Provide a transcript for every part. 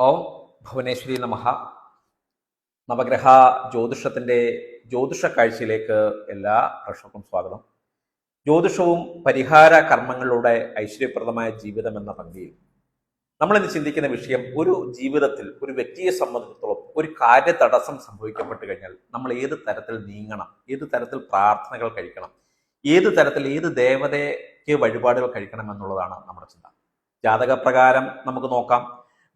ഓം ഭുവനേശ്വരി നമഹ നവഗ്രഹ ജ്യോതിഷത്തിന്റെ ജ്യോതിഷ കാഴ്ചയിലേക്ക് എല്ലാ പ്രേക്ഷകർക്കും സ്വാഗതം. ജ്യോതിഷവും പരിഹാര കർമ്മങ്ങളിലൂടെ ഐശ്വര്യപ്രദമായ ജീവിതം എന്ന പങ്ക്തിയിൽ നമ്മളിന്ന് ചിന്തിക്കുന്ന വിഷയം ഒരു ജീവിതത്തിൽ ഒരു വ്യക്തിയെ സംബന്ധിച്ചിടത്തോളം ഒരു കാര്യ തടസ്സം സംഭവിക്കപ്പെട്ട് കഴിഞ്ഞാൽ നമ്മൾ ഏത് തരത്തിൽ നീങ്ങണം ഏത് തരത്തിൽ പ്രാർത്ഥനകൾ കഴിക്കണം ഏത് തരത്തിൽ ഏത് ദേവതയ്ക്ക് വഴിപാടുകൾ കഴിക്കണം എന്നുള്ളതാണ് നമ്മുടെ ചിന്ത. ജാതകപ്രകാരം നമുക്ക് നോക്കാം.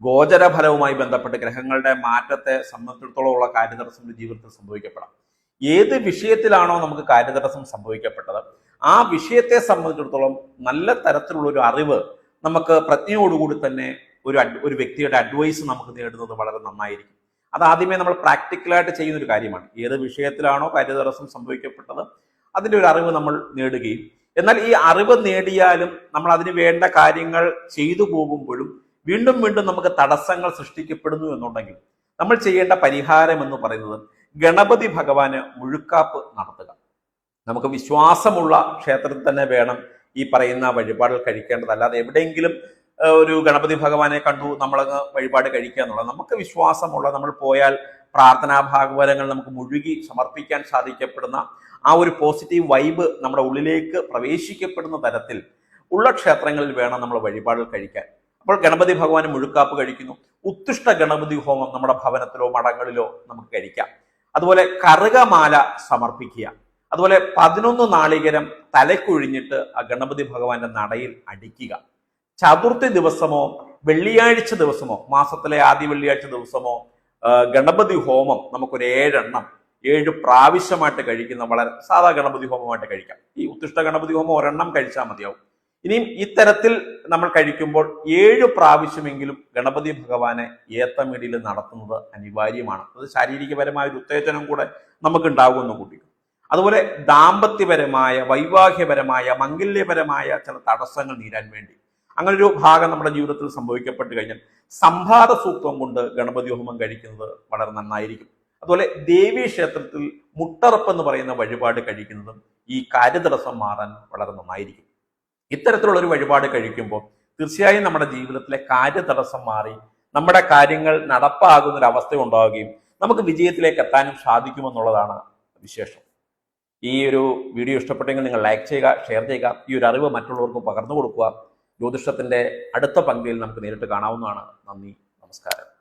ഗോചരഫലവുമായി ബന്ധപ്പെട്ട് ഗ്രഹങ്ങളുടെ മാറ്റത്തെ സംബന്ധിച്ചിടത്തോളമുള്ള കാര്യതടസ്സം ജീവിതത്തിൽ സംഭവിക്കപ്പെടാം. ഏത് വിഷയത്തിലാണോ നമുക്ക് കാര്യതടസ്സം സംഭവിക്കപ്പെട്ടത് ആ വിഷയത്തെ സംബന്ധിച്ചിടത്തോളം നല്ല തരത്തിലുള്ള ഒരു അറിവ് നമുക്ക് പ്രജ്ഞയോടുകൂടി തന്നെ ഒരു ഒരു വ്യക്തിയുടെ അഡ്വൈസ് നമുക്ക് നേടുന്നത് വളരെ നന്നായിരിക്കും. അത് ആദ്യമേ നമ്മൾ പ്രാക്ടിക്കലായിട്ട് ചെയ്യുന്ന ഒരു കാര്യമാണ്. ഏത് വിഷയത്തിലാണോ കാര്യതടസ്സം സംഭവിക്കപ്പെട്ടത് അതിന്റെ ഒരു അറിവ് നമ്മൾ നേടുകയും എന്നാൽ ഈ അറിവ് നേടിയാലും നമ്മൾ അതിന് വേണ്ട കാര്യങ്ങൾ ചെയ്തു പോകുമ്പോഴും വീണ്ടും വീണ്ടും നമുക്ക് തടസ്സങ്ങൾ സൃഷ്ടിക്കപ്പെടുന്നു എന്നുണ്ടെങ്കിൽ നമ്മൾ ചെയ്യേണ്ട പരിഹാരം എന്ന് പറയുന്നത് ഗണപതി ഭഗവാന് മുഴുക്കാപ്പ് നടത്തുക. നമുക്ക് വിശ്വാസമുള്ള ക്ഷേത്രത്തിൽ തന്നെ വേണം ഈ പറയുന്ന വഴിപാടുകൾ കഴിക്കേണ്ടത്. അല്ലാതെ എവിടെയെങ്കിലും ഒരു ഗണപതി ഭഗവാനെ കണ്ടു നമ്മളങ്ങ് വഴിപാട് കഴിക്കുക എന്നുള്ളത് നമുക്ക് വിശ്വാസമുള്ള നമ്മൾ പോയാൽ പ്രാർത്ഥനാ ഭാഗവതങ്ങൾ നമുക്ക് മുഴുകി സമർപ്പിക്കാൻ സാധിക്കപ്പെടുന്ന ആ ഒരു പോസിറ്റീവ് വൈബ് നമ്മുടെ ഉള്ളിലേക്ക് പ്രവേശിക്കപ്പെടുന്ന തരത്തിൽ ഉള്ള ക്ഷേത്രങ്ങളിൽ വേണം നമ്മൾ വഴിപാടുകൾ കഴിക്കാൻ. അപ്പോൾ ഗണപതി ഭഗവാൻ മുഴുക്കാപ്പ് കഴിക്കുന്നു. ഉത്തിഷ്ട ഗണപതി ഹോമം നമ്മുടെ ഭവനത്തിലോ മഠങ്ങളിലോ നമുക്ക് കഴിക്കാം. അതുപോലെ കറുകമാല സമർപ്പിക്കുക. അതുപോലെ പതിനൊന്ന് നാളികരം തലക്കൊഴിഞ്ഞിട്ട് ആ ഗണപതി ഭഗവാന്റെ നടയിൽ അടിക്കുക. ചതുർത്ഥി ദിവസമോ വെള്ളിയാഴ്ച ദിവസമോ മാസത്തിലെ ആദ്യ വെള്ളിയാഴ്ച ദിവസമോ ഗണപതി ഹോമം നമുക്കൊരു ഏഴെണ്ണം ഏഴ് പ്രാവശ്യമായിട്ട് കഴിക്കുന്ന വളരെ സാധാ ഗണപതി ഹോമമായിട്ട് കഴിക്കാം. ഈ ഉത്തിഷ്ട ഗണപതി ഹോമം ഒരെണ്ണം കഴിച്ചാൽ മതിയാവും. ഇനിയും ഇത്തരത്തിൽ നമ്മൾ കഴിക്കുമ്പോൾ ഏഴ് പ്രാവശ്യമെങ്കിലും ഗണപതി ഭഗവാനെ ഏത്തമിടിയിൽ നടത്തുന്നത് അനിവാര്യമാണ്. അത് ശാരീരികപരമായ ഒരു ഉത്തേജനം കൂടെ നമുക്ക് ഉണ്ടാകുമെന്ന് കൂട്ടിക്കും. അതുപോലെ ദാമ്പത്യപരമായ വൈവാഹികപരമായ മംഗല്യപരമായ ചില തടസ്സങ്ങൾ നീരാൻ വേണ്ടി. അങ്ങനെ ഒരു ഭാഗം നമ്മുടെ ജീവിതത്തിൽ സംഭവിക്കപ്പെട്ട് കഴിഞ്ഞാൽ സംഭാത സൂക്തം കൊണ്ട് ഗണപതി ഹോമം കഴിക്കുന്നത് വളരെ നന്നായിരിക്കും. അതുപോലെ ദേവീ ക്ഷേത്രത്തിൽ മുട്ടറപ്പ് എന്ന് പറയുന്ന വഴിപാട് കഴിക്കുന്നതും ഈ കാര്യതടസ്സം മാറാൻ വളരെ നന്നായിരിക്കും. ഇത്തരത്തിലുള്ള ഒരു വഴിപാട് കഴിക്കുമ്പോൾ തീർച്ചയായും നമ്മുടെ ജീവിതത്തിലെ കാര്യതടസ്സം മാറി നമ്മുടെ കാര്യങ്ങൾ നടപ്പാകുന്ന ഒരു അവസ്ഥ ഉണ്ടാവുകയും നമുക്ക് വിജയത്തിലേക്ക് എത്താനും സാധിക്കുമെന്നുള്ളതാണ് വിശേഷം. ഈ ഒരു വീഡിയോ ഇഷ്ടപ്പെട്ടെങ്കിൽ നിങ്ങൾ ലൈക്ക് ചെയ്യുക ഷെയർ ചെയ്യുക ഈ ഒരു അറിവ് മറ്റുള്ളവർക്ക് പകർന്നു കൊടുക്കുക. ജ്യോതിഷത്തിന്റെ അടുത്ത പങ്ക്തിയിൽ നമുക്ക് നേരിട്ട് കാണാവുന്നതാണ്. നന്ദി നമസ്കാരം.